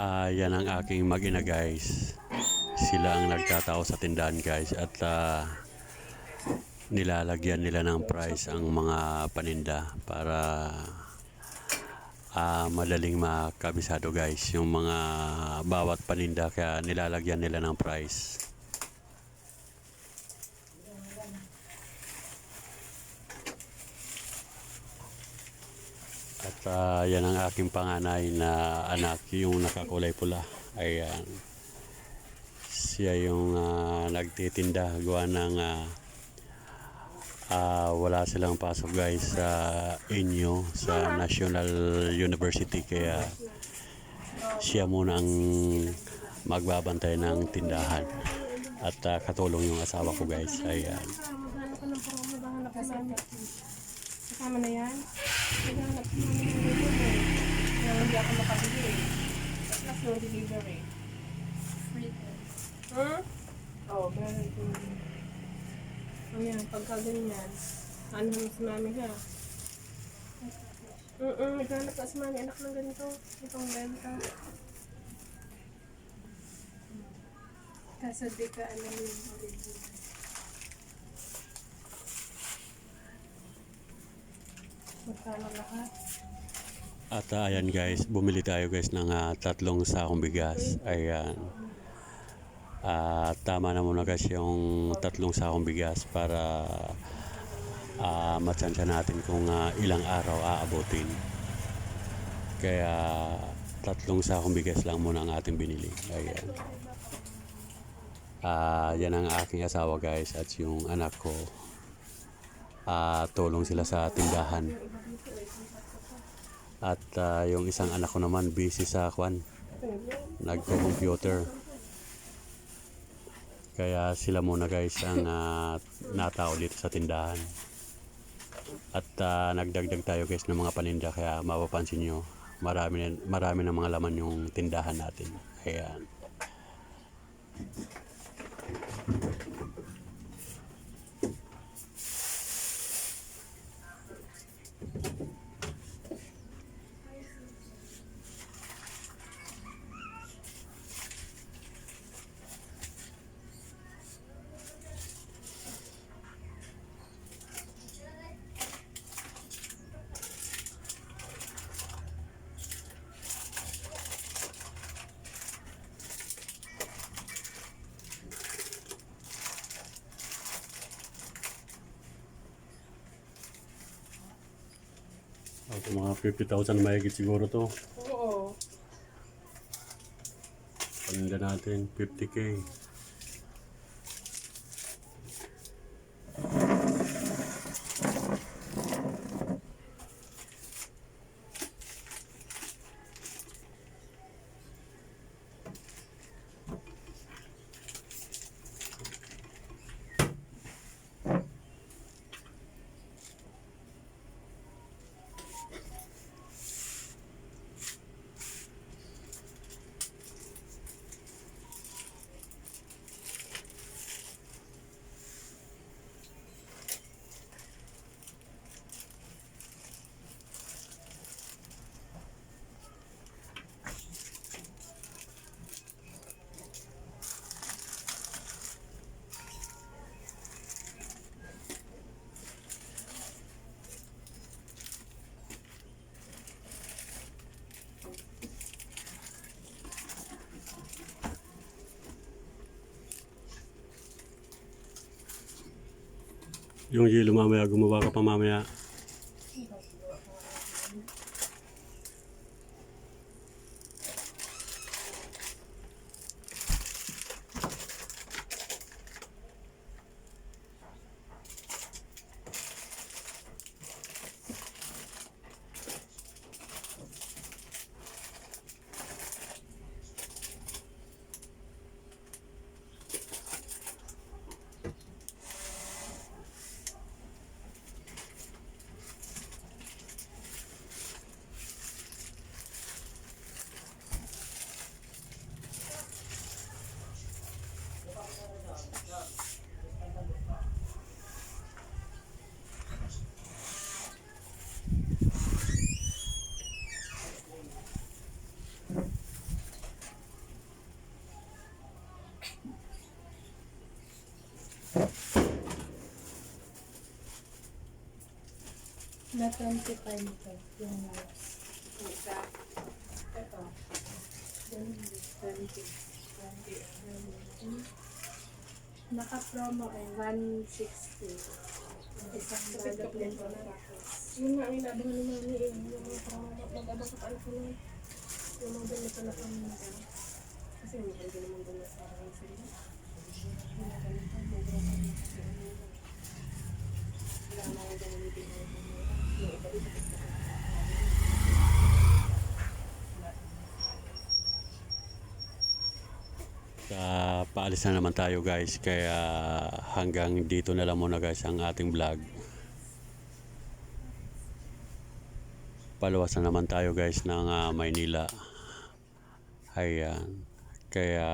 Ah, yan ang aking mag-ina guys. Sila ang nagtatao sa tindahan guys at ah, nilalagyan nila ng price ang mga paninda para ah, madaling makabisado guys yung mga bawat paninda kaya nilalagyan nila ng price. At ah, yan ang aking panganay na anak, yung nakakulay pula. Ayan. Siya yung ah, nagtitinda, gawa ng ah, ah, wala silang pasok guys sa inyo, sa National University. Kaya siya muna ang magbabantay ng tindahan. At ah, katulong yung asawa ko guys. Ayan. Kasama na yan? Maghanap ka namin ng delivery. Kaya hindi ako makabili eh. Plus no delivery. Free din. Hmm? Oo, oh, meron ko. Mamaya, pagka ganyan, ano mo si mami ha? Mm-mm, naghanap ka si mami, anak ng ganito. Itong benta. Kaso di ka alam yung original. Magkano lahat? At ah, ayan guys, bumili tayo guys ng ah, tatlong sakong bigas. Ayan. Ah, tama na muna guys yung tatlong sakong bigas para uh, matsansya natin kung ah, ilang araw aabutin. Kaya tatlong sakong bigas lang muna ang ating binili. Ayan. Ah, yan ang aking asawa guys at yung anak ko. Ah, tulong sila sa tindahan. At ah, yung isang anak ko naman busy sa kwan, nagko-computer. Kaya sila muna guys ang ah, natao dito sa tindahan. At ah, nagdagdag tayo guys ng mga paninda kaya mapapansin nyo marami, marami ng mga laman yung tindahan natin. Ayan. Ito mga 50,000 mahigit siguro to. Oo. Paninda natin 50k. Yung yelo mamaya, gumawa ka pa mamaya. Na 25 to. Yung lives. Isa. Ito. 20. 20. Naka-promo ay 160. Isang of din ko na. Yun nga, inabangan ni mami. Yung mga parang mag-abang sa nun. Yung mga ganito na kami. Kasi may ganito naman na sa akin sila. Yung mga ganito, may ganito. Wala na ako gamitin na yung mga. Yung iba dito. Paalis na naman tayo guys kaya hanggang dito na lang muna guys ang ating vlog. Paluwas na naman tayo guys ng ah, Maynila. Ayan. Kaya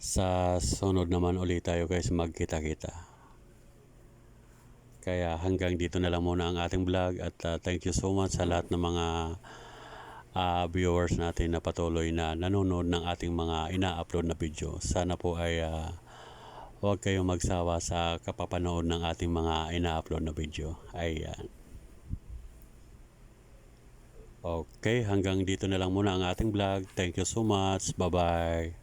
sa sunod naman ulit tayo guys magkita-kita. Kaya hanggang dito na lang muna ang ating vlog at ah, thank you so much sa lahat ng mga ah, viewers natin na patuloy na nanonood ng ating mga ina-upload na video. Sana po ay ah, huwag kayong magsawa sa kapapanood ng ating mga ina-upload na video. Ayan. Okay, hanggang dito na lang muna ang ating vlog. Thank you so much. Bye-bye.